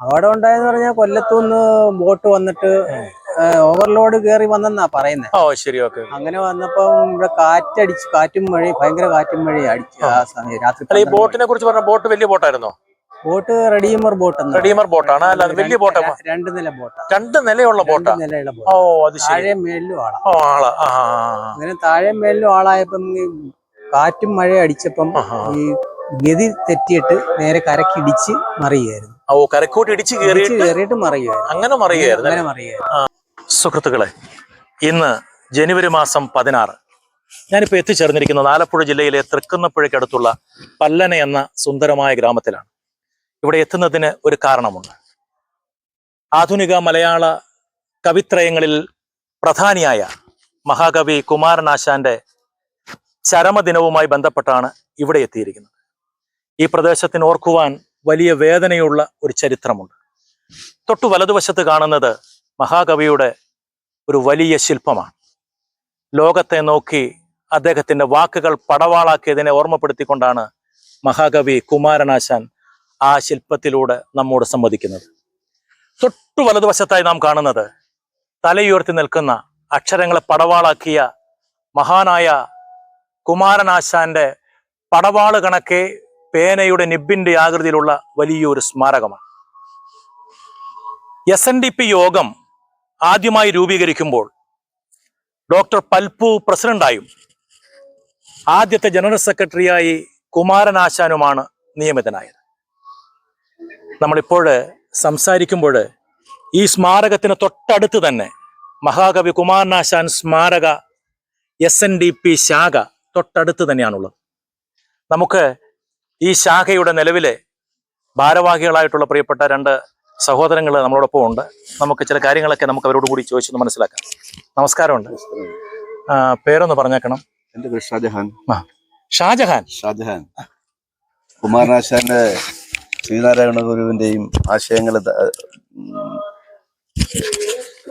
അപകടം ഉണ്ടായെന്ന് പറഞ്ഞാൽ കൊല്ലത്തുനിന്ന് ബോട്ട് വന്നിട്ട് ഓവർലോഡ് കയറി വന്നെന്നാ പറയുന്നത് ഓ ശരി ഓക്കെ അങ്ങനെ വന്നപ്പം ഇവിടെ കാറ്റടിച്ച് കാറ്റും മഴയും ഭയങ്കര കാറ്റും മഴയും അടിച്ചു ആ സമയം രാത്രി ഈ ബോട്ടിനെ കുറിച്ച് പറഞ്ഞ ബോട്ട് വലിയ ബോട്ടായിരുന്നോ? ബോട്ട് റെഡീമർ ബോട്ട് റെഡീമർ ബോട്ടാണ്. വലിയ ബോട്ട്. രണ്ട് നില ബോട്ട്. രണ്ട് നിലയുള്ള ബോട്ട്? നിലയുള്ള ഓ ബോട്ട് അത് ശരി. താഴെ മേലിലും ആളാ. ഓ ആളാ. അങ്ങനെ താഴെ മേലിലും ആളായപ്പം കാറ്റും മഴയും അടിച്ചപ്പം. ഈ ഗതി തെറ്റിയിട്ട് നേരെ കരക്കിടിച്ച് മറിയുമായിരുന്നു ഓ കരക്കോട്ട് ഇടിച്ച് കയറിയിട്ട് അങ്ങനെ മറിയുമായിരുന്നു സുഹൃത്തുക്കളെ ഇന്ന് ജനുവരി മാസം പതിനാറ് ഞാനിപ്പോൾ എത്തിച്ചേർന്നിരിക്കുന്നത് ആലപ്പുഴ ജില്ലയിലെ തൃക്കുന്നപ്പുഴയ്ക്കടുത്തുള്ള പല്ലന എന്ന സുന്ദരമായ ഗ്രാമത്തിലാണ്. ഇവിടെ എത്തുന്നതിന് ഒരു കാരണമുണ്ട്. ആധുനിക മലയാള കവിത്രയങ്ങളിൽ പ്രധാനിയായ മഹാകവി കുമാരനാശാന്റെ ചരമദിനവുമായി ബന്ധപ്പെട്ടാണ് ഇവിടെ എത്തിയിരിക്കുന്നത്. ഈ പ്രദേശത്തിന് ഓർക്കുവാൻ വലിയ വേദനയുള്ള ഒരു ചരിത്രമുണ്ട്. തൊട്ടു വലതുവശത്ത് കാണുന്നത് മഹാകവിയുടെ ഒരു വലിയ ശില്പമാണ്. ലോകത്തെ നോക്കി അദ്ദേഹത്തിന്റെ വാക്കുകൾ പടവാളാക്കിയതിനെ ഓർമ്മപ്പെടുത്തിക്കൊണ്ടാണ് മഹാകവി കുമാരനാശാൻ ആ ശില്പത്തിലൂടെ നമ്മോട് സംവദിക്കുന്നത്. തൊട്ടു വലതുവശത്തായി നാം കാണുന്നത് തലയുയർത്തി നിൽക്കുന്ന അക്ഷരങ്ങളെ പടവാളാക്കിയ മഹാനായ കുമാരനാശാന്റെ പടവാൾ കണക്കെ പേനയുടെ നിബിന്റെ ആകൃതിയിലുള്ള വലിയൊരു സ്മാരകമാണ്. എസ് എൻ ഡി പി യോഗം ആദ്യമായി രൂപീകരിക്കുമ്പോൾ ഡോക്ടർ പൽപ്പു പ്രസിഡന്റായും ആദ്യത്തെ ജനറൽ സെക്രട്ടറിയായി കുമാരനാശാനുമാണ് നിയമിതനായത്. നമ്മളിപ്പോൾ സംസാരിക്കുമ്പോൾ ഈ സ്മാരകത്തിന് തൊട്ടടുത്ത് തന്നെ മഹാകവി കുമാരനാശാൻ സ്മാരക എസ് എൻ ഡി പി ശാഖ തൊട്ടടുത്ത് തന്നെയാണുള്ളത്. നമുക്ക് ഈ ശാഖയുടെ നിലവിലെ ഭാരവാഹികളായിട്ടുള്ള പ്രിയപ്പെട്ട രണ്ട് സഹോദരങ്ങൾ നമ്മളോടൊപ്പം ഉണ്ട്. നമുക്ക് ചില കാര്യങ്ങളൊക്കെ നമുക്ക് അവരോട് കൂടി ചോദിച്ചൊന്ന് മനസ്സിലാക്കാം. നമസ്കാരമുണ്ട്. പേരൊന്ന് പറഞ്ഞേക്കണം. എന്റെ പേര് ഷാജഹാൻ. ഷാജഹാൻ. ഷാജഹാൻ. കുമാരനാശാന്റെ ശ്രീനാരായണ ഗുരുവിന്റെയും ആശയങ്ങൾ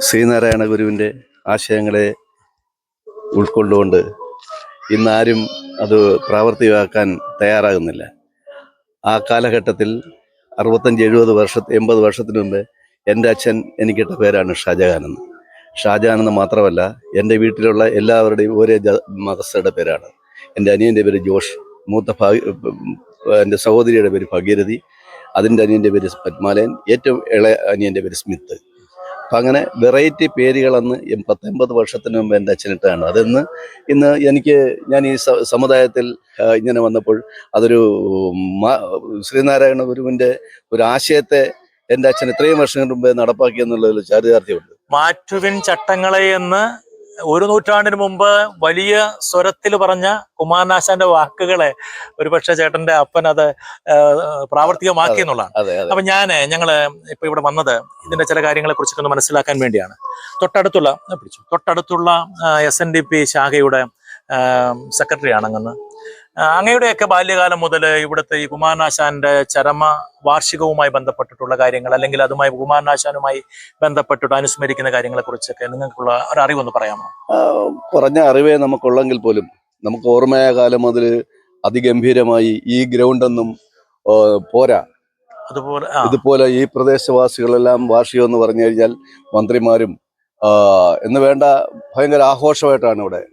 ശ്രീനാരായണ ഗുരുവിന്റെ ആശയങ്ങളെ ഉൾക്കൊണ്ടുകൊണ്ട് ഇന്നാരും അത് പ്രാവർത്തികമാക്കാൻ തയ്യാറാകുന്നില്ല. ആ കാലഘട്ടത്തിൽ അറുപത്തഞ്ച് എഴുപത് വർഷ എൺപത് വർഷത്തിന് മുമ്പ് എന്റെ അച്ഛൻ എനിക്കിട്ട പേരാണ് ഷാജഹാൻ എന്ന്. മാത്രമല്ല എന്റെ വീട്ടിലുള്ള എല്ലാവരുടെയും ഒരേ മതസ്ഥരുടെ പേരാണ്. എന്റെ അനിയന്റെ പേര് ജോഷ് മൂത്ത ഭാഗ്യ എന്റെ സഹോദരിയുടെ പേര് ഭഗീരഥി അതിന്റെ അനിയന്റെ പേര് പത്മാലയൻ ഏറ്റവും ഇളയ അനിയന്റെ പേര് സ്മിത്ത്. അപ്പം അങ്ങനെ വെറൈറ്റി പേരുകളെന്ന് പത്തൊമ്പത് വർഷത്തിന് മുമ്പ് എന്റെ അച്ഛനിട്ടാണ് അതെന്ന് ഇന്ന് എനിക്ക് ഞാൻ ഈ സമുദായത്തിൽ ഇങ്ങനെ വന്നപ്പോൾ അതൊരു ശ്രീനാരായണ ഗുരുവിന്റെ ഒരു ആശയത്തെ എന്റെ അച്ഛൻ ഇത്രയും വർഷങ്ങൾക്ക് മുമ്പേ നടപ്പാക്കി എന്നുള്ളതിൽ ചാരിതാർത്ഥ്യമുണ്ട്. മാറ്റുവിൻ ചട്ടങ്ങളെ എന്ന് ഒരു നൂറ്റാണ്ടിന് മുമ്പ് വലിയ സ്വരത്തിൽ പറഞ്ഞ കുമാരനാശാന്റെ വാക്കുകളെ ഒരുപക്ഷെ ചേട്ടന്റെ അപ്പൻ അത് പ്രാവർത്തികമാക്കി എന്നുള്ളതാണ്. അപ്പൊ ഞാൻ ഞങ്ങൾ ഇപ്പൊ ഇവിടെ വന്നത് ഇതിന്റെ ചില കാര്യങ്ങളെ കുറിച്ചൊക്കെ ഒന്ന് മനസ്സിലാക്കാൻ വേണ്ടിയാണ്. തൊട്ടടുത്തുള്ള പിടിച്ചു. തൊട്ടടുത്തുള്ള എസ് എൻ ഡി പി ശാഖയുടെ സെക്രട്ടറി ആണെന്ന് അങ്ങയുടെയൊക്കെ ബാല്യകാലം മുതൽ ഇവിടുത്തെ ഈ കുമാരനാശാന്റെ ചരമ വാർഷികവുമായി ബന്ധപ്പെട്ടിട്ടുള്ള കാര്യങ്ങൾ അല്ലെങ്കിൽ അതുമായി കുമാരനാശാനുമായി ബന്ധപ്പെട്ടിട്ട് അനുസ്മരിക്കുന്ന കാര്യങ്ങളെ കുറിച്ചൊക്കെ നിങ്ങൾക്കുള്ള ഒരു അറിവൊന്ന് പറയാമോ? കുറഞ്ഞ അറിവേ നമുക്കുള്ളെങ്കിൽ പോലും നമുക്ക് ഓർമ്മയായ കാലം മുതൽ അതിഗംഭീരമായി ഈ ഗ്രൗണ്ടൊന്നും പോരാ. അതുപോലെ ഇതുപോലെ ഈ പ്രദേശവാസികളെല്ലാം വാർഷികം എന്ന് പറഞ്ഞു കഴിഞ്ഞാൽ മന്ത്രിമാരും എന്ന് വേണ്ട ഭയങ്കര ആഘോഷമായിട്ടാണ് ഇവിടെ.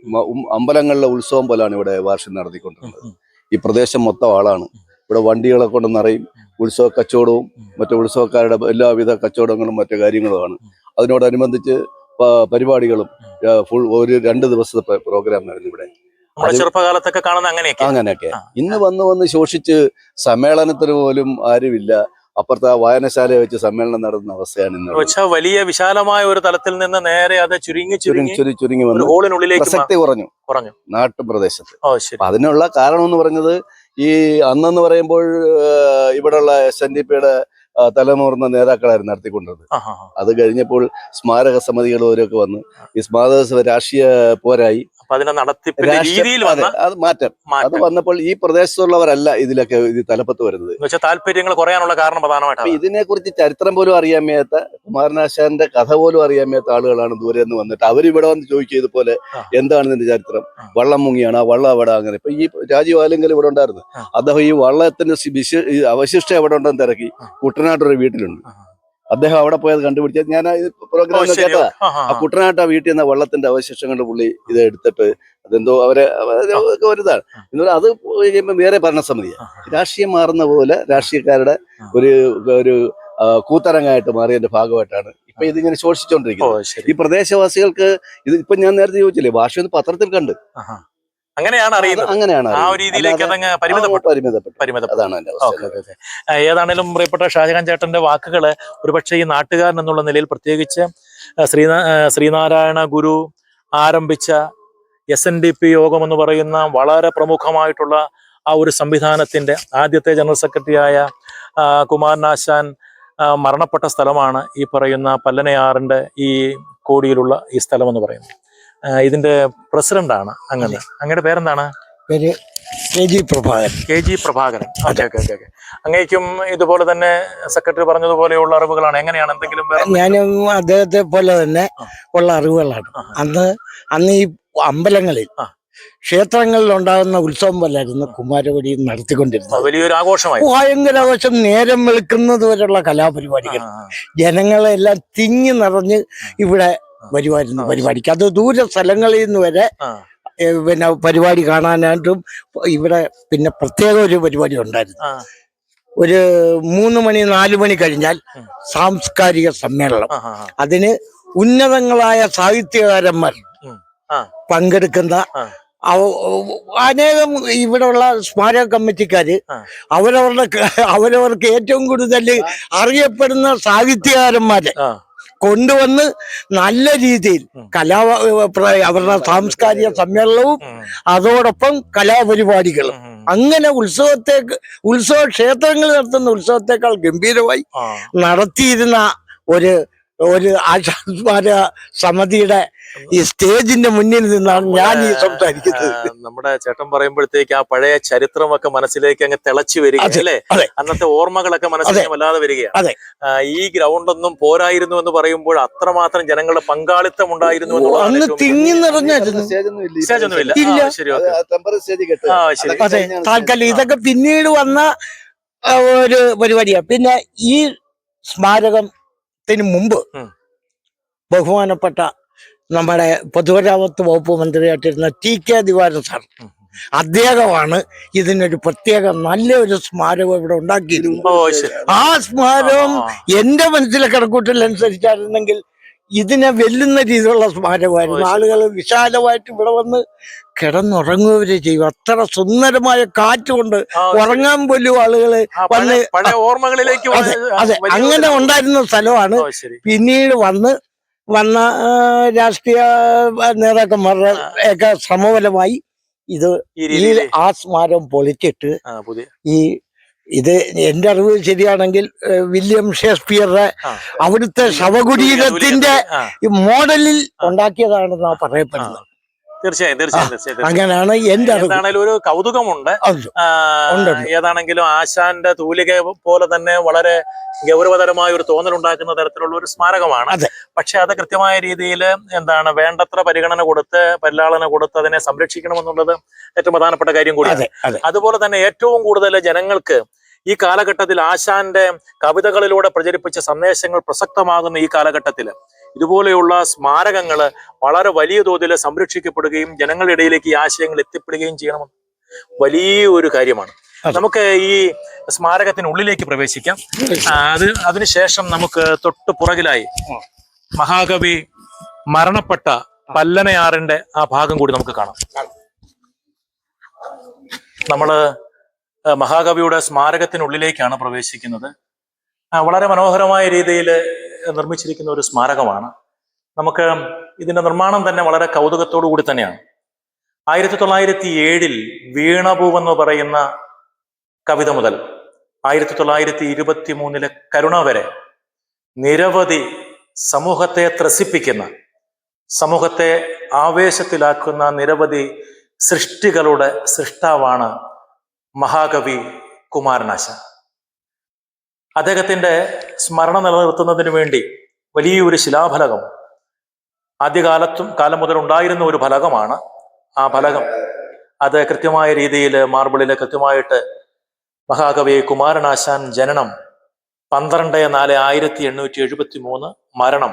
അമ്പലങ്ങളിലെ ഉത്സവം പോലാണ് ഇവിടെ വാർഷികം നടത്തിക്കൊണ്ടിരുന്നത്. ഈ പ്രദേശം മൊത്തം ആളാണ്. ഇവിടെ വണ്ടികളെ കൊണ്ട് നിറയും ഉത്സവ കച്ചവടവും മറ്റു ഉത്സവക്കാരുടെ എല്ലാവിധ കച്ചവടങ്ങളും മറ്റു കാര്യങ്ങളുമാണ്. അതിനോടനുബന്ധിച്ച് പരിപാടികളും ഫുൾ ഒരു രണ്ട് ദിവസത്തെ പ്ര- പ്രോഗ്രാം നടന്നു ഇവിടെ ചെറുപ്പകാലത്തൊക്കെ കാണുന്ന അങ്ങനെയൊക്കെ. അങ്ങനെയൊക്കെ. ഇന്ന് വന്ന് വന്ന് ശോഷിച്ച് സമ്മേളനത്തിന് പോലും ആരുമില്ല. അപ്പുറത്തെ ആ വായനശാല വെച്ച് സമ്മേളനം നടന്ന അവസ്ഥയാണ് ഇന്ന് വെച്ചാൽ വലിയ വിശാലമായ ഒരു തലത്തിൽ നിന്ന് നേരെ അത് ചുരുങ്ങി ചുരുങ്ങി ചുരുങ്ങി ചുരുങ്ങി വന്നു ഹോളിനുള്ളിലേക്ക് പ്രസക്തി കുറഞ്ഞു. കുറഞ്ഞു. നാട്ടുപ്രദേശത്ത്. അതിനുള്ള കാരണം എന്ന് പറഞ്ഞത് ഈ അന്നെന്ന് പറയുമ്പോൾ ഇവിടെയുള്ള എസ് എൻ ഡി പിയുടെ തലമുറന്ന നേതാക്കളായിരുന്നു നടത്തിക്കൊണ്ടിരുന്നത്. അത് കഴിഞ്ഞപ്പോൾ സ്മാരക സമിതികൾ ഓരോക്കെ വന്ന്. ഈ സ്മാരക രാഷ്ട്രീയ പോരായി. അത് മാറ്റം. അത് വന്നപ്പോൾ ഈ പ്രദേശത്തുള്ളവരല്ല ഇതിലൊക്കെ ഇത് തലപ്പത്ത് വരുന്നത്. താല്പര്യങ്ങൾ കുറയാനുള്ള കാരണം അപ്പൊ പ്രധാനമായിട്ടാണ്. ഇതിനെ കുറിച്ച് ചരിത്രം പോലും അറിയാൻ മേത്ത കുമാരനാശാന്റെ കഥ പോലും അറിയാൻ മേത്ത ആളുകളാണ് ദൂരെ നിന്ന് വന്നിട്ട് അവരിവിടെ വന്ന് ചോദിക്കുക ഇതുപോലെ എന്താണ് ഇതിന്റെ ചരിത്രം? വള്ളം മുങ്ങിയാണ്? ആ വള്ളം അവിടെ അങ്ങനെ. ഇപ്പൊ ഈ രാജീവ് ആലെങ്കിൽ ഇവിടെ ഉണ്ടായിരുന്നു. അദ്ദേഹം ഈ വള്ളത്തിന്റെ അവശിഷ്ടം എവിടെ ഉണ്ടെന്ന് തിരക്കി. ആ. കുട്ടനാട് കുട്ടനാട്ടൊരു വീട്ടിലുണ്ട്. അദ്ദേഹം അവിടെ പോയത് കണ്ടുപിടിച്ചത് ഞാൻ പ്രോഗ്രാം. കേട്ടതാ. ആ, കുട്ടനാട്ട് ആ കുട്ടനാട്ട വീട്ടിൽ നിന്ന് വെള്ളത്തിന്റെ അവശേഷങ്ങൾ പുള്ളി ഇത് എടുത്തിട്ട് അതെന്തോ അവരെ ഒരുതാണ് എന്നാൽ അത് കഴിയുമ്പോൾ വേറെ ഭരണസമിതിയാണ് രാഷ്ട്രീയം മാറുന്ന പോലെ രാഷ്ട്രീയക്കാരുടെ ഒരു ഒരു കൂത്തരങ്ങായിട്ട് മാറിയതിന്റെ ഭാഗമായിട്ടാണ് ഇപ്പൊ ഇതിങ്ങനെ ശോഷിച്ചോണ്ടിരിക്കുന്നത്. ശോഷിച്ചുകൊണ്ടിരിക്കുന്നത് ഈ പ്രദേശവാസികൾക്ക് ഇത് ഇപ്പൊ ഞാൻ നേരത്തെ ചോദിച്ചില്ലേ ഭാഷയൊന്ന് പത്രത്തിൽ കണ്ട്. അങ്ങനെയാണ് അറിയുന്നത്. അങ്ങനെയാണ് ആ ഒരു രീതിയിലേക്ക് അതങ്ങ് പരിമിതപ്പെട്ടു. പരിമിതപ്പെട്ടു. പരിമിതപ്പെട്ടു. അതാണ് ഏതാണേലും പ്രിയപ്പെട്ട ഷാജഹാൻ ചേട്ടന്റെ വാക്കുകൾ ഒരുപക്ഷെ ഈ നാട്ടുകാരൻ എന്നുള്ള നിലയിൽ പ്രത്യേകിച്ച് ശ്രീനാ ശ്രീനാരായണ ഗുരു ആരംഭിച്ച എസ് എൻ ഡി പി യോഗം എന്ന് പറയുന്ന വളരെ പ്രമുഖമായിട്ടുള്ള ആ ഒരു സംവിധാനത്തിന്റെ ആദ്യത്തെ ജനറൽ സെക്രട്ടറിയായ ആയ കുമാരനാശാൻ മരണപ്പെട്ട സ്ഥലമാണ് ഈ പറയുന്ന പല്ലനയാറിന്റെ ഈ കോടിയിലുള്ള ഈ സ്ഥലം എന്ന് പറയുന്നത്. ഇതിന്റെ പ്രസിഡന്റാണ് അങ്ങനെ. അങ്ങയുടെ പേരെന്താണ്? പേര് K G Prabhakaran. K G Prabhakaran. Okay okay okay okay. അങ്ങേക്കും ഇതുപോലെ തന്നെ സെക്രട്ടറി പറഞ്ഞതുപോലെയുള്ള അറിവുകളാണ്. എങ്ങനെയാണ് എന്തെങ്കിലും ഞാൻ അദ്ദേഹത്തെ പോലെ തന്നെ. ഉള്ള അറിവുകളാണ്. അന്ന് അന്ന് ഈ അമ്പലങ്ങളിൽ ക്ഷേത്രങ്ങളിൽ ഉണ്ടാകുന്ന ഉത്സവം പോലായിരുന്നു കുമാരവടി നടത്തിക്കൊണ്ടിരുന്നത്. വലിയൊരു ആഘോഷമായി. ഭയങ്കര ആഘോഷം. നേരം വെളുക്കുന്നത് വരെയുള്ള കലാപരിപാടികൾ. ജനങ്ങളെല്ലാം തിങ്ങി നിറഞ്ഞ് ഇവിടെ വരുമായിരുന്നു ആ. പരിപാടിക്ക്. അത് ദൂര സ്ഥലങ്ങളിൽ നിന്ന് വരെ പിന്നെ പരിപാടി കാണാനായിട്ടും ഇവിടെ പിന്നെ പ്രത്യേക ഒരു പരിപാടി ഉണ്ടായിരുന്നു. ഒരു മൂന്ന് മണി നാല് മണി കഴിഞ്ഞാൽ സാംസ്കാരിക സമ്മേളനം. അതിന് ഉന്നതങ്ങളായ സാഹിത്യകാരന്മാർ. പങ്കെടുക്കുന്ന അനേകം ഇവിടെയുള്ള സ്മാരക കമ്മിറ്റിക്കാര്. അവരവരുടെ അവരവർക്ക് ഏറ്റവും കൂടുതൽ അറിയപ്പെടുന്ന സാഹിത്യകാരന്മാരെ കൊണ്ടുവന്ന് നല്ല രീതിയിൽ. കലാ അവരുടെ സാംസ്കാരിക സമ്മേളനവും അതോടൊപ്പം കലാപരിപാടികളും. അങ്ങനെ ഉത്സവത്തെ ഉത്സവ ക്ഷേത്രങ്ങൾ നടത്തുന്ന ഉത്സവത്തെക്കാൾ ഗംഭീരമായി നടത്തിയിരുന്ന ഒരു ഒരു ആശാന്മാര സമിതിയുടെ ഈ സ്റ്റേജിന്റെ മുന്നിൽ നിന്നാണ് ഞാൻ ഈ സംസാരിക്കുന്നത്. നമ്മുടെ ചേട്ടൻ പറയുമ്പോഴത്തേക്ക് ആ പഴയ ചരിത്രമൊക്കെ മനസ്സിലേക്ക് അങ്ങ് തിളച്ചു വരിക അല്ലേ? അന്നത്തെ ഓർമ്മകളൊക്കെ മനസ്സിലേക്ക് വല്ലാതെ വരികയാണ്. ഈ ഗ്രൗണ്ടൊന്നും പോരായിരുന്നു എന്ന് പറയുമ്പോൾ അത്രമാത്രം ജനങ്ങളുടെ പങ്കാളിത്തം ഉണ്ടായിരുന്നു അന്ന് തിങ്ങി നിറഞ്ഞായിരുന്നു ഇതൊക്കെ പിന്നീട് വന്ന ഒരു പരിപാടിയാണ്. പിന്നെ ഈ സ്മാരകത്തിന് മുമ്പ്. ബഹുമാനപ്പെട്ട നമ്മുടെ പൊതുമരാമത്ത് വകുപ്പ് മന്ത്രിയായിട്ടിരുന്ന ടി കെ ദിവാരൻ സാർ അദ്ദേഹമാണ് ഇതിനൊരു പ്രത്യേക നല്ലൊരു സ്മാരകം ഇവിടെ ഉണ്ടാക്കിയിരുന്നു ആ സ്മാരകം എന്റെ മനസ്സിലെ കണക്കൂട്ടൽ അനുസരിച്ചായിരുന്നെങ്കിൽ ഇതിനെ വെല്ലുന്ന രീതിയിലുള്ള സ്മാരകമായിരുന്നു. ആളുകൾ വിശാലമായിട്ട് ഇവിടെ വന്ന് കിടന്നുറങ്ങുകവരെ ചെയ്യും. അത്ര സുന്ദരമായ കാറ്റുകൊണ്ട് ഉറങ്ങാൻ പോലും ആളുകൾ വന്ന് ഓർമ്മകളിലേക്ക് അതെ അങ്ങനെ ഉണ്ടായിരുന്ന സ്ഥലമാണ്. പിന്നീട് വന്ന് വന്ന രാഷ്ട്രീയ നേതാക്കന്മാരുടെ ഒക്കെ ശ്രമഫലമായി ഇത് ഈ ആ സ്മാരം പൊളിച്ചിട്ട് ഈ ഇത് എന്റെ അറിവ് ശരിയാണെങ്കിൽ വില്യം ഷേക്സ്പിയറുടെ. അവിടുത്തെ ശവകുടീരത്തിന്റെ മോഡലിൽ ഉണ്ടാക്കിയതാണെന്നാണ് പറയപ്പെടുന്നത്. തീർച്ചയായും തീർച്ചയായും. അങ്ങനെയാണ് എന്റെ അറിവ്. ഒരു കൗതുകമുണ്ട്. ഏതാണെങ്കിലും ആശാന്റെ തൂലിക പോലെ തന്നെ വളരെ ഗൗരവതരമായ ഒരു തോന്നൽ ഉണ്ടാക്കുന്ന തരത്തിലുള്ള ഒരു സ്മാരകമാണ്. പക്ഷെ അത് കൃത്യമായ രീതിയിൽ എന്താണ് വേണ്ടത്ര പരിഗണന കൊടുത്ത് പരിലാളന കൊടുത്ത് അതിനെ സംരക്ഷിക്കണമെന്നുള്ളത് ഏറ്റവും പ്രധാനപ്പെട്ട കാര്യം കൂടിയാണ്. അതെ അതെ. അതുപോലെ തന്നെ ഏറ്റവും കൂടുതൽ ജനങ്ങൾക്ക് ഈ കാലഘട്ടത്തിൽ ആശാന്റെ കവിതകളിലൂടെ പ്രചരിപ്പിച്ച സന്ദേശങ്ങൾ പ്രസക്തമാകുന്ന ഈ കാലഘട്ടത്തിൽ ഇതുപോലെയുള്ള സ്മാരകങ്ങൾ വളരെ വലിയ തോതിൽ സംരക്ഷിക്കപ്പെടുകയും ജനങ്ങളുടെ ഇടയിലേക്ക് ഈ ആശയങ്ങൾ എത്തിപ്പെടുകയും ചെയ്യണമെന്ന് വലിയ ഒരു കാര്യമാണ് നമുക്ക് ഈ സ്മാരകത്തിനുള്ളിലേക്ക് പ്രവേശിക്കാം. അത് അതിനുശേഷം നമുക്ക് തൊട്ട് പുറകിലായി മഹാകവി മരണപ്പെട്ട പല്ലനയാറിന്റെ ആ ഭാഗം കൂടി നമുക്ക് കാണാം. നമ്മൾ മഹാകവിയുടെ സ്മാരകത്തിനുള്ളിലേക്കാണ് പ്രവേശിക്കുന്നത്. വളരെ മനോഹരമായ രീതിയിൽ നിർമ്മിച്ചിരിക്കുന്ന ഒരു സ്മാരകമാണ്. നമുക്ക് ഇതിന്റെ നിർമ്മാണം തന്നെ വളരെ കൗതുകത്തോടു കൂടി തന്നെയാണ്. ആയിരത്തി തൊള്ളായിരത്തി ഏഴിൽ വീണപൂവെന്ന് പറയുന്ന കവിത മുതൽ ആയിരത്തി തൊള്ളായിരത്തി ഇരുപത്തി മൂന്നിലെ കരുണ വരെ നിരവധി സമൂഹത്തെ ത്രസിപ്പിക്കുന്ന സമൂഹത്തെ ആവേശത്തിലാക്കുന്ന നിരവധി സൃഷ്ടികളുടെ സൃഷ്ടാവാണ് മഹാകവി കുമാരനാശാൻ. അദ്ദേഹത്തിന്റെ സ്മരണ നിലനിർത്തുന്നതിന് വേണ്ടി വലിയൊരു ശിലാഫലകം ആദ്യകാലത്തും കാലം മുതൽ ഉണ്ടായിരുന്ന ഒരു ഫലകമാണ് ആ ഫലകം. അത് കൃത്യമായ രീതിയിൽ മാർബിളിൽ കൃത്യമായിട്ട് മഹാകവി കുമാരനാശാൻ ജനനം പന്ത്രണ്ട് നാല് ആയിരത്തി എണ്ണൂറ്റി എഴുപത്തി മൂന്ന് മരണം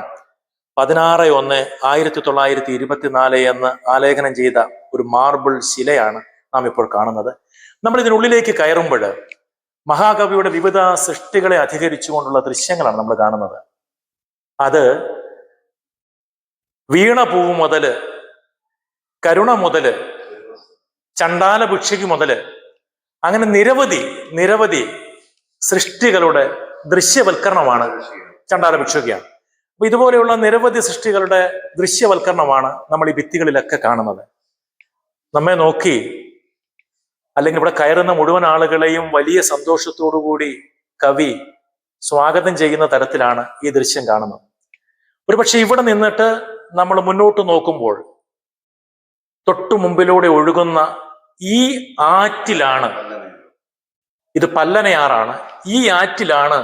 പതിനാറ് ഒന്ന് ആയിരത്തി തൊള്ളായിരത്തി ഇരുപത്തിനാല് എന്ന് ആലേഖനം ചെയ്ത ഒരു മാർബിൾ ശിലയാണ് നാം ഇപ്പോൾ കാണുന്നത്. നമ്മൾ ഇതിനുള്ളിലേക്ക് കയറുമ്പോൾ മഹാകവിയുടെ വിവിധ സൃഷ്ടികളെ അധികരിച്ചുകൊണ്ടുള്ള ദൃശ്യങ്ങളാണ് നമ്മൾ കാണുന്നത്. അത് വീണപൂവ് മുതൽ കരുണ മുതൽ ചണ്ടാല ഭിക്ഷയ്ക്ക് മുതൽ അങ്ങനെ നിരവധി നിരവധി സൃഷ്ടികളുടെ ദൃശ്യവൽക്കരണമാണ് ചണ്ടാല ഭിക്ഷുകയാണ് അപ്പൊ ഇതുപോലെയുള്ള നിരവധി സൃഷ്ടികളുടെ ദൃശ്യവൽക്കരണമാണ് നമ്മൾ ഈ ഭിത്തികളിലൊക്കെ കാണുന്നത്. നമ്മെ നോക്കി അല്ലെങ്കിൽ ഇവിടെ കയറുന്ന മുഴുവൻ ആളുകളെയും വലിയ സന്തോഷത്തോടു കൂടി കവി സ്വാഗതം ചെയ്യുന്ന തരത്തിലാണ് ഈ ദൃശ്യം കാണുന്നത്. ഒരുപക്ഷെ ഇവിടെ നിന്നിട്ട് നമ്മൾ മുന്നോട്ട് നോക്കുമ്പോൾ തൊട്ടു മുമ്പിലൂടെ ഒഴുകുന്ന ഈ ആറ്റിലാണ് ഇത് പല്ലനയാറാണ്. ഈ ആറ്റിലാണ്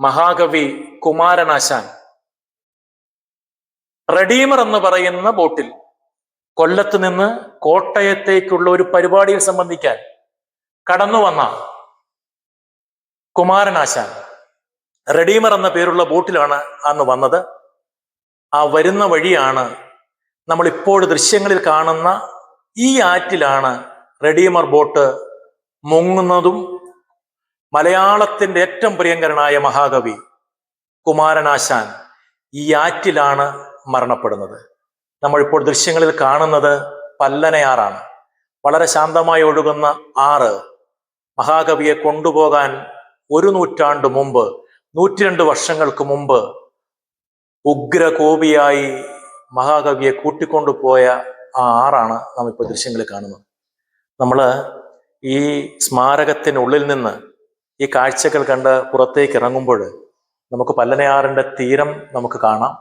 മഹാകവി കുമാരനാശാൻ റെഡീമർ എന്ന് പറയുന്ന ബോട്ടിൽ കൊല്ലത്ത് നിന്ന് കോട്ടയത്തേക്കുള്ള ഒരു പരിപാടിയിൽ സംബന്ധിക്കാൻ കടന്നു വന്ന കുമാരനാശാൻ റെഡീമർ എന്ന പേരുള്ള ബോട്ടിലാണ് അന്ന് വന്നത്. ആ വരുന്ന വഴിയാണ് നമ്മൾ ഇപ്പോൾ ദൃശ്യങ്ങളിൽ കാണുന്ന ഈ ആറ്റിലാണ് റെഡീമർ ബോട്ട് മുങ്ങുന്നതും മലയാളത്തിന്റെ ഏറ്റവും പ്രിയങ്കരനായ മഹാകവി കുമാരനാശാൻ ഈ ആറ്റിലാണ് മരണപ്പെടുന്നത്. നമ്മളിപ്പോൾ ദൃശ്യങ്ങളിൽ കാണുന്നത് പല്ലനയാറാണ്. വളരെ ശാന്തമായി ഒഴുകുന്ന ആറ് മഹാകവിയെ കൊണ്ടുപോകാൻ ഒരു നൂറ്റാണ്ട് മുമ്പ് നൂറ്റിരണ്ട് വർഷങ്ങൾക്ക് മുമ്പ് ഉഗ്രകോപിയായി മഹാകവിയെ കൂട്ടിക്കൊണ്ടുപോയ ആ ആറാണ് നാം ഇപ്പോൾ ദൃശ്യങ്ങളിൽ കാണുന്നത്. നമ്മൾ ഈ സ്മാരകത്തിനുള്ളിൽ നിന്ന് ഈ കാഴ്ചകൾ കണ്ട് പുറത്തേക്ക് ഇറങ്ങുമ്പോൾ നമുക്ക് പല്ലനയാറിന്റെ തീരം നമുക്ക് കാണാം.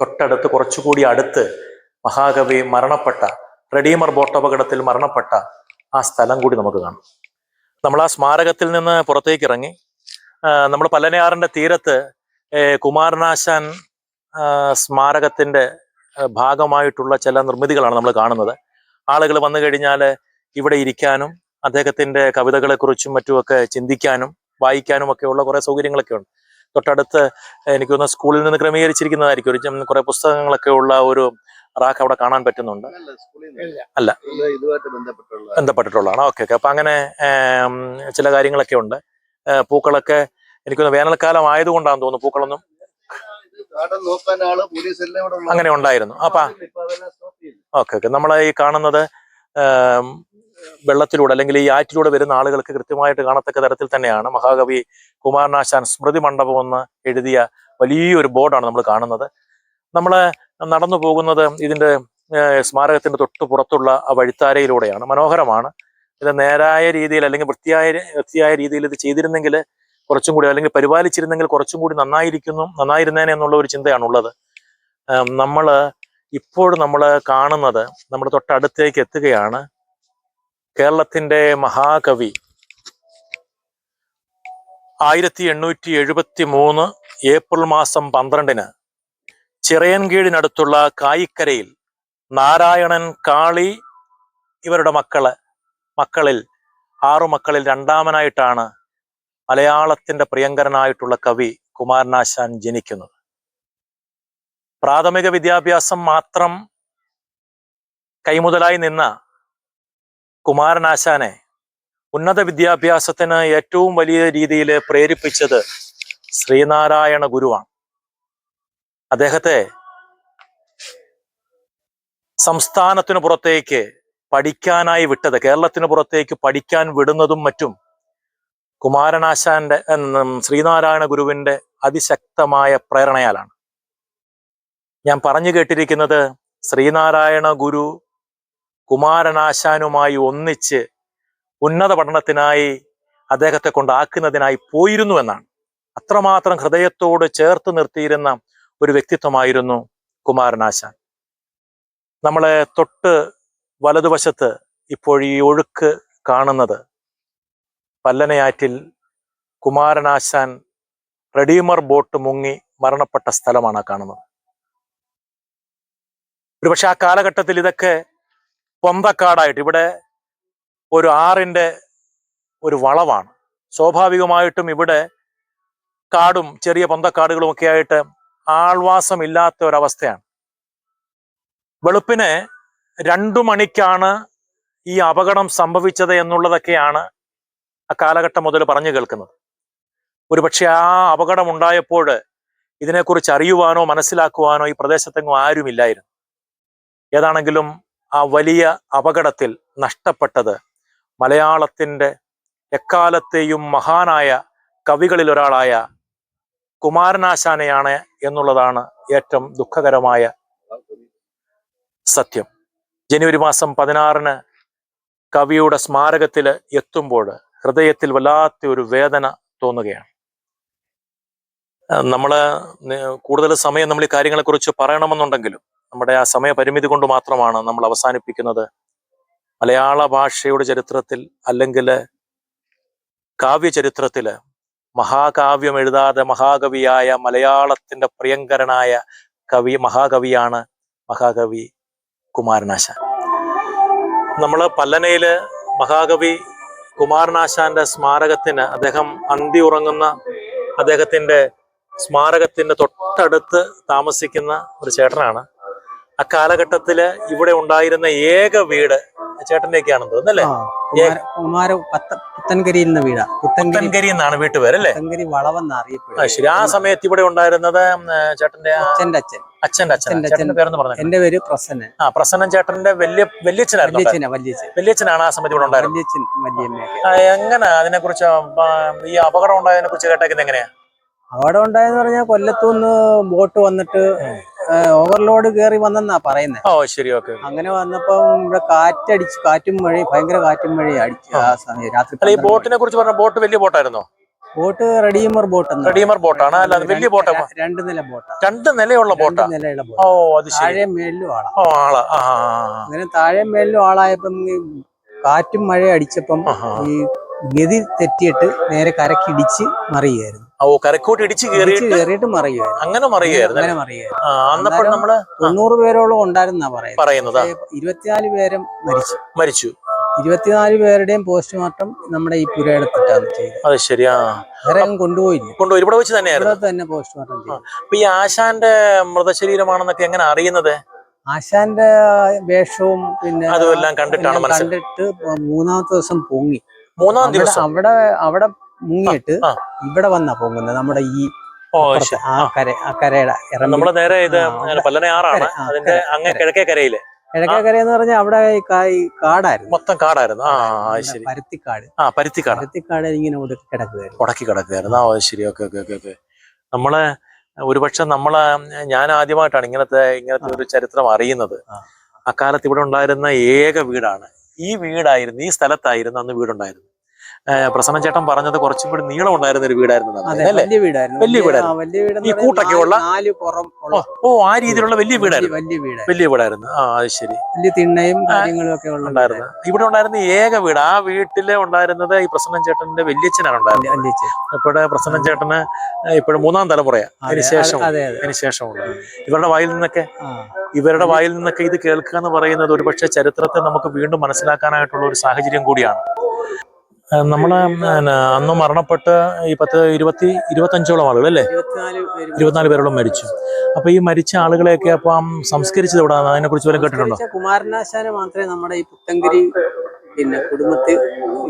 തൊട്ടടുത്ത് കുറച്ചുകൂടി അടുത്ത് മഹാകവി മരണപ്പെട്ട റെഡീമർ ബോട്ട് അപകടത്തിൽ മരണപ്പെട്ട ആ സ്ഥലം കൂടി നമുക്ക് കാണാം. നമ്മൾ ആ സ്മാരകത്തിൽ നിന്ന് പുറത്തേക്ക് ഇറങ്ങി നമ്മൾ പല്ലനയാറിന്റെ തീരത്ത് കുമാരനാശാൻ സ്മാരകത്തിന്റെ ഭാഗമായിട്ടുള്ള ചില നിർമ്മിതികളാണ് നമ്മൾ കാണുന്നത്. ആളുകൾ വന്നു കഴിഞ്ഞാൽ ഇവിടെ ഇരിക്കാനും അദ്ദേഹത്തിന്റെ കവിതകളെക്കുറിച്ചും മറ്റുമൊക്കെ ചിന്തിക്കാനും വായിക്കാനും ഒക്കെ ഉള്ള കുറെ സൗകര്യങ്ങളൊക്കെ ഉണ്ട്. തൊട്ടടുത്ത് എനിക്ക് സ്കൂളിൽ നിന്ന് ക്രമീകരിച്ചിരിക്കുന്നതായിരിക്കും. ഒരു കുറെ പുസ്തകങ്ങളൊക്കെ ഉള്ള ഒരു റാക്ക് അവിടെ കാണാൻ പറ്റുന്നുണ്ട്. അല്ല. ബന്ധപ്പെട്ടിട്ടുള്ളതാണ്. Okay okay. അപ്പൊ അങ്ങനെ ചില കാര്യങ്ങളൊക്കെ ഉണ്ട്. പൂക്കളൊക്കെ എനിക്കൊന്ന് വേനൽക്കാലം ആയതുകൊണ്ടാണെന്ന് തോന്നുന്നു പൂക്കളൊന്നും അങ്ങനെ ഉണ്ടായിരുന്നു. അപ്പൊ ഓക്കെ ഓക്കെ. നമ്മളെ ഈ കാണുന്നത് വെള്ളത്തിലൂടെ അല്ലെങ്കിൽ ഈ ആറ്റിലൂടെ വരുന്ന ആളുകൾക്ക് കൃത്യമായിട്ട് കാണത്തക്ക തരത്തിൽ തന്നെയാണ്. മഹാകവി കുമാരനാശാൻ സ്മൃതി മണ്ഡപം എന്ന് എഴുതിയ വലിയൊരു ബോർഡാണ് നമ്മൾ കാണുന്നത്. നമ്മൾ നടന്നു പോകുന്നത് ഇതിന്റെ സ്മാരകത്തിന്റെ തൊട്ട് പുറത്തുള്ള ആ വഴിത്താരയിലൂടെയാണ്. മനോഹരമാണ്. ഇത് നേരായ രീതിയിൽ അല്ലെങ്കിൽ വൃത്തിയായ വൃത്തിയായ രീതിയിൽ ഇത് ചെയ്തിരുന്നെങ്കിൽ കുറച്ചും കൂടി അല്ലെങ്കിൽ പരിപാലിച്ചിരുന്നെങ്കിൽ കുറച്ചും കൂടി നന്നായിരിക്കുന്നു നന്നായിരുന്നേനെ എന്നുള്ള ഒരു ചിന്തയാണുള്ളത്. നമ്മൾ ഇപ്പോൾ നമ്മൾ കാണുന്നത് നമ്മുടെ തൊട്ടടുത്തേക്ക് എത്തുകയാണ് കേരളത്തിന്റെ മഹാകവി ആയിരത്തി എണ്ണൂറ്റി എഴുപത്തി മൂന്ന് ഏപ്രിൽ മാസം പന്ത്രണ്ടിന്. ചിറയൻകീഴിനടുത്തുള്ള കായിക്കരയിൽ നാരായണൻ കാളി ഇവരുടെ മക്കൾ മക്കളിൽ ആറു മക്കളിൽ രണ്ടാമനായിട്ടാണ് മലയാളത്തിന്റെ പ്രിയങ്കരനായിട്ടുള്ള കവി കുമാരനാശാൻ ജനിക്കുന്നത്. പ്രാഥമിക വിദ്യാഭ്യാസം മാത്രം കൈമുതലായി നിന്ന കുമാരനാശാനെ ഉന്നത വിദ്യാഭ്യാസത്തിന് ഏറ്റവും വലിയ രീതിയിൽ പ്രേരിപ്പിച്ചത് ശ്രീനാരായണ ഗുരുവാണ്. അദ്ദേഹത്തെ സംസ്ഥാനത്തിന് പുറത്തേക്ക് പഠിക്കാനായി വിട്ടത് കേരളത്തിന് പുറത്തേക്ക് പഠിക്കാൻ വിടുന്നതും മറ്റും കുമാരനാശാന്റെ ശ്രീനാരായണ ഗുരുവിന്റെ അതിശക്തമായ പ്രേരണയാലാണ്. ഞാൻ പറഞ്ഞു കേട്ടിരിക്കുന്നത് ശ്രീനാരായണ ഗുരു കുമാരനാശാനുമായി ഒന്നിച്ച് ഉന്നത പഠനത്തിനായി അദ്ദേഹത്തെ കൊണ്ടാക്കുന്നതിനായി പോയിരുന്നു എന്നാണ്. അത്രമാത്രം ഹൃദയത്തോട് ചേർത്ത് നിർത്തിയിരുന്ന ഒരു വ്യക്തിത്വമായിരുന്നു കുമാരനാശാൻ. നമ്മളെ തൊട്ട് വലതുവശത്ത് ഇപ്പോൾ ഈ ഒഴുക്ക് കാണുന്നത് പല്ലനയാറ്റിൽ കുമാരനാശാൻ റെഡീമർ ബോട്ട് മുങ്ങി മരണപ്പെട്ട സ്ഥലമാണ് കാണുന്നത്. ഒരുപക്ഷെ ആ കാലഘട്ടത്തിൽ ഇതൊക്കെ പൊന്തക്കാടായിട്ട് ഇവിടെ ഒരു ആറിന്റെ ഒരു വളവാണ്. സ്വാഭാവികമായിട്ടും ഇവിടെ കാടും ചെറിയ പൊന്തക്കാടുകളും ഒക്കെ ആയിട്ട് ആൾവാസമില്ലാത്ത ഒരവസ്ഥയാണ് വെളുപ്പിന് രണ്ടു മണിക്കാണ് ഈ അപകടം സംഭവിച്ചത് എന്നുള്ളതൊക്കെയാണ് ആ കാലഘട്ടം മുതൽ പറഞ്ഞു കേൾക്കുന്നത്. ഒരുപക്ഷെ ആ അപകടം ഉണ്ടായപ്പോൾ ഇതിനെക്കുറിച്ച് അറിയുവാനോ മനസ്സിലാക്കുവാനോ ഈ പ്രദേശത്തെങ്ങും ആരുമില്ലായിരുന്നു. ഏതാണെങ്കിലും ആ വലിയ അപകടത്തിൽ നഷ്ടപ്പെട്ടത് മലയാളത്തിന്റെ എക്കാലത്തെയും മഹാനായ കവികളിൽ ഒരാളായ കുമാരനാശാനെയാണ് എന്നുള്ളതാണ് ഏറ്റവും ദുഃഖകരമായ സത്യം. ജനുവരി മാസം പതിനാറിന് കവിയുടെ സ്മാരകത്തിൽ എത്തുമ്പോൾ ഹൃദയത്തിൽ വല്ലാത്ത ഒരു വേദന തോന്നുകയാണ്. നമ്മൾ കൂടുതൽ സമയം നമ്മൾ ഈ കാര്യങ്ങളെക്കുറിച്ച് പറയണമെന്നുണ്ടെങ്കിലും നമ്മുടെ ആ സമയപരിമിതി കൊണ്ട് മാത്രമാണ് നമ്മൾ അവസാനിപ്പിക്കുന്നത്. മലയാള ഭാഷയുടെ ചരിത്രത്തിൽ അല്ലെങ്കിൽ കാവ്യ ചരിത്രത്തിൽ മഹാകാവ്യം എഴുതാതെ മഹാകവിയായ മലയാളത്തിന്റെ പ്രിയങ്കരനായ കവി മഹാകവിയാണ് മഹാകവി കുമാരനാശാൻ. നമ്മൾ പല്ലനയിൽ മഹാകവി കുമാരനാശാന്റെ സ്മാരകത്തിന് അദ്ദേഹം അന്തി ഉറങ്ങുന്ന അദ്ദേഹത്തിന്റെ സ്മാരകത്തിന്റെ തൊട്ടടുത്ത് താമസിക്കുന്ന ഒരു ചേട്ടനാണ്. ആ കാലഘട്ടത്തിൽ ഇവിടെ ഉണ്ടായിരുന്ന ഏക വീട് ചേട്ടന്റെയൊക്കെയാണെന്ന് തോന്നുന്നല്ലേ ആ, എന്ന വീടാ. പുത്തൻകരി പുത്തൻകരി എന്നാണ് വീട്ടുപേര് അല്ലേ? പുത്തൻകരി വളവെന്ന് അറിയപ്പെടുന്നത്. ശരി. ആ സമയത്ത് ഇവിടെ ഉണ്ടായിരുന്നത് ചേട്ടന്റെ അച്ഛന്റെ അച്ഛൻ. അച്ഛന്റെ അച്ഛൻ. അച്ഛന്റെ പേരെന്ന് പറഞ്ഞു. എന്റെ പേര് പ്രസന്നൻ. ആ പ്രസന്നൻ ചേട്ടന്റെ വലിയ വല്യച്ഛനായിരുന്നു വലിയച്ഛനാണ് വല്യച്ഛന വല്യച്ഛനാണ് ആ സമയത്ത് ഇവിടെ ഉണ്ടായിരുന്നത്. എങ്ങനെ അതിനെ കുറിച്ച് ഈ അപകടം ഉണ്ടായതിനെ കുറിച്ച് കേട്ടേക്കുന്നത് എങ്ങനെയാ? അവിടെ ഉണ്ടായെന്ന് പറഞ്ഞാൽ കൊല്ലത്തുനിന്ന് ബോട്ട് വന്നിട്ട് ഓവർലോഡ് കയറി വന്നെന്നാ പറയുന്നത് ഓ ശരി ഓക്കെ അങ്ങനെ വന്നപ്പം ഇവിടെ കാറ്റടിച്ച് കാറ്റും മഴയും ഭയങ്കര കാറ്റും മഴയും അടിച്ചു ആ സമയം രാത്രി ഈ ബോട്ടിനെ കുറിച്ച് പറഞ്ഞ ബോട്ട് വലിയ ബോട്ടായിരുന്നോ? Boat Redeemer boat Redeemer Redeemer ബോട്ടാണ്. വലിയ ബോട്ട്. രണ്ട് നില ബോട്ട്. രണ്ട് നിലയുള്ള ബോട്ട്. നിലയുള്ള ഓ ബോട്ട് അത് താഴെ മേലിലും ആളാ. ഓ ആളാ. അങ്ങനെ താഴെ മേലിലും ആളായപ്പം ഈ കാറ്റും മഴയും അടിച്ചപ്പം. ഈ ഗതി തെറ്റിയിട്ട് നേരെ കരക്കിടിച്ച് മറിയുമായിരുന്നു ഓ കരക്കോട്ട് ഇടിച്ച് കയറിയിട്ട് മറിയുമായിരുന്നു അങ്ങനെ മറിയുമായിരുന്നു അങ്ങനെ നമ്മൾ തൊണ്ണൂറ് പേരോളം ഉണ്ടായിരുന്നാ പറയുന്നത്. ഇരുപത്തിനാല് പേരും മരിച്ചു. മരിച്ചു. ഇരുപത്തിനാല് പേരുടെയും പോസ്റ്റ്മോർട്ടം നമ്മുടെ ഈ പുരയിടത്തിട്ടാണ് ചെയ്തത്. അത് ശരിയാ വേറെ കൊണ്ടുപോയില്ല. കൊണ്ടുപോയി. ഇവിടെ വെച്ച് തന്നെയായിരുന്നു. തന്നെ പോസ്റ്റ്മോർട്ടം ചെയ്തു. ഈ ആശാന്റെ മൃതശരീരമാണെന്നൊക്കെ എങ്ങനെ അറിയുന്നത്? ആശാന്റെ വേഷവും പിന്നെ അതുമെല്ലാം കണ്ടിട്ടാണ് കണ്ടിട്ട് മൂന്നാമത്തെ ദിവസം പൊങ്ങി. മൂന്നാം ദിവസം. അവിടെ അവിടെ മുങ്ങിയിട്ട്. ഇവിടെ വന്നാ പൊങ്ങുന്നത്. നമ്മുടെ ഈ ആ കര ആ കരയുടെ നേരെ ഇത് ആ, അവിടെ പല്ലനെ ആറാണ്. കര, ആ, അതിന്റെ അങ്ങേ കിഴക്കേ കരയിൽ. കിഴക്കേക്കര എന്ന് പറഞ്ഞാൽ അവിടെ കാടായിരുന്നു. മൊത്തം കാടായിരുന്നു. ആ ശരി. പരുത്തിക്കാട്. ആ പരുത്തിക്കാട്. പരുത്തിക്കാട് ഇങ്ങനെ ഉടക്കി കിടക്കുകയായിരുന്നു ഉടക്കി കിടക്കുകയായിരുന്നു ആ ശരി. Okay okay okay okay. നമ്മൾ ഒരുപക്ഷെ നമ്മൾ ഞാൻ ആദ്യമായിട്ടാണ് ഇങ്ങനത്തെ ഇങ്ങനത്തെ ഒരു ചരിത്രം അറിയുന്നത്. അക്കാലത്ത് ഇവിടെ ഉണ്ടായിരുന്ന ഏക വീടാണ്. ഈ വീടായിരുന്നു ഈ സ്ഥലത്തായിരുന്നു അന്ന് വീടുണ്ടായിരുന്നു പ്രസന്ന ചേട്ടൻ പറഞ്ഞത് കുറച്ചും കൂടി നീളം ഉണ്ടായിരുന്ന ഒരു വീടായിരുന്നു വലിയ വീടായിരുന്നു വലിയ വീടായിരുന്നു. ഈ കൂട്ടൊക്കെ ഉള്ള? നാല് പുറം ഓ ആ രീതിയിലുള്ള വലിയ വീടായിരുന്നു. വലിയ വീടായിരുന്നു. വലിയ വീടായിരുന്നു. ആ അത് ശരി. വലിയ തിണ്ണയും കാര്യങ്ങളും ഒക്കെ ഉണ്ടായിരുന്നു. ഇവിടെ ഉണ്ടായിരുന്ന ഏക വീട് ആ വീട്ടിൽ ഉണ്ടായിരുന്നത് ഈ പ്രസന്നൻ ചേട്ടന്റെ വല്യച്ഛനാണ് ഉണ്ടായിരുന്നത്. ഇപ്പോഴെ പ്രസന്നൻ ചേട്ടന് ഇപ്പോഴും മൂന്നാം തലമുറയാ. അതിനുശേഷം അതിനുശേഷം ശേഷം അതെ അതെ. അതിന് ശേഷമുള്ള ഇവരുടെ വായിൽ നിന്നൊക്കെ ഇവരുടെ വായിൽ നിന്നൊക്കെ ഇത് കേൾക്കുക എന്ന് പറയുന്നത് ഒരുപക്ഷെ ചരിത്രത്തെ നമുക്ക് വീണ്ടും മനസ്സിലാക്കാനായിട്ടുള്ള ഒരു സാഹചര്യം കൂടിയാണ്. നമ്മൾ അന്ന് മരണപ്പെട്ട് ഈ പത്ത് ഇരുപത്തി ഇരുപത്തഞ്ചോളം ആളുകൾ അല്ലേ? ഇരുപത്തിനാല് പേര് പേരോളം മരിച്ചു. അപ്പൊ ഈ മരിച്ച ആളുകളെയൊക്കെ അപ്പം സംസ്കരിച്ചത് എവിടെ അതിനെ കുറിച്ച് വല്ലതും കേട്ടിട്ടുണ്ടോ? കുമാരനാശാന മാത്രമേ നമ്മുടെ ഈ പുത്തങ്കരി പിന്നെ കുടുംബത്തിൽ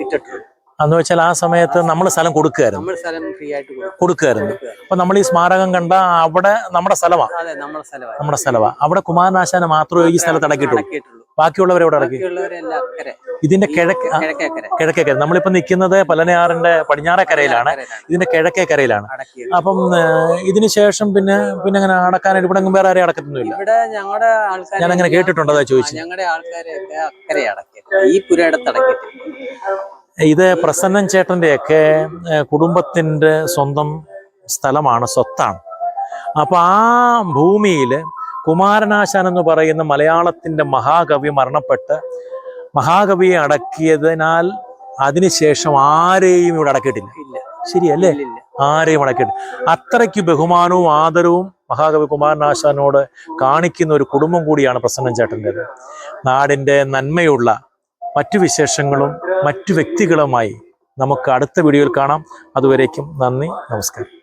ഇട്ടിട്ടുള്ളൂ. എന്ന് വെച്ചാൽ ആ സമയത്ത് നമ്മൾ സ്ഥലം കൊടുക്കുകയായിരുന്നു നമ്മൾ സ്ഥലം ഫ്രീ ആയിട്ട് കൊടുക്കുകയായിരുന്നു അപ്പൊ നമ്മൾ ഈ സ്മാരകം കണ്ട അവിടെ നമ്മുടെ സ്ഥലമാണ് നമ്മുടെ സ്ഥലമാണ് അവിടെ കുമാരനാശാന മാത്രമേ ഈ സ്ഥലത്ത് അടക്കിയിട്ടുള്ളൂ. ബാക്കിയുള്ളവരെ ഇവിടെ അക്കരെ. ഇതിന്റെ കിഴക്ക് കിഴക്കേക്കര. നമ്മളിപ്പോ നിൽക്കുന്നത് പലനയാറിന്റെ പടിഞ്ഞാറേ കരയിലാണ്. ഇതിന്റെ കിഴക്കേ കരയിലാണ്. അപ്പം ഇതിനു ശേഷം പിന്നെ പിന്നെ അങ്ങനെ അടക്കാനായിട്ട് ഇവിടെ വേറെ ആരെയും അടക്കത്തൊന്നുമില്ല? ഞാൻ അങ്ങനെ കേട്ടിട്ടുണ്ട് അതാ ചോദിച്ചു? ഞങ്ങളുടെ ആൾക്കാരെയൊക്കെ അക്കരെ അടക്കി ഈ പുരയിടത്ത് അടക്കി ഇത് പ്രസന്നൻ ചേട്ടന്റെയൊക്കെ കുടുംബത്തിന്റെ സ്വന്തം സ്ഥലമാണ് സ്വത്താണ്. അപ്പൊ ആ ഭൂമിയിൽ കുമാരനാശാൻ എന്ന് പറയുന്ന മലയാളത്തിന്റെ മഹാകവി മരണപ്പെട്ട് മഹാകവിയെ അടക്കിയതിനാൽ അതിനുശേഷം ആരെയും ഇവിടെ അടക്കിയിട്ടില്ല. ശരിയല്ലേ? ആരെയും അടക്കിയിട്ട് അത്രയ്ക്ക് ബഹുമാനവും ആദരവും മഹാകവി കുമാരനാശാനോട് കാണിക്കുന്ന ഒരു കുടുംബം കൂടിയാണ് പ്രസന്നൻ ചേട്ടന്റെത്. നാടിന്റെ നന്മയുള്ള മറ്റു വിശേഷങ്ങളും മറ്റു വ്യക്തികളുമായി നമുക്ക് അടുത്ത വീഡിയോയിൽ കാണാം. അതുവരേക്കും നന്ദി നമസ്കാരം.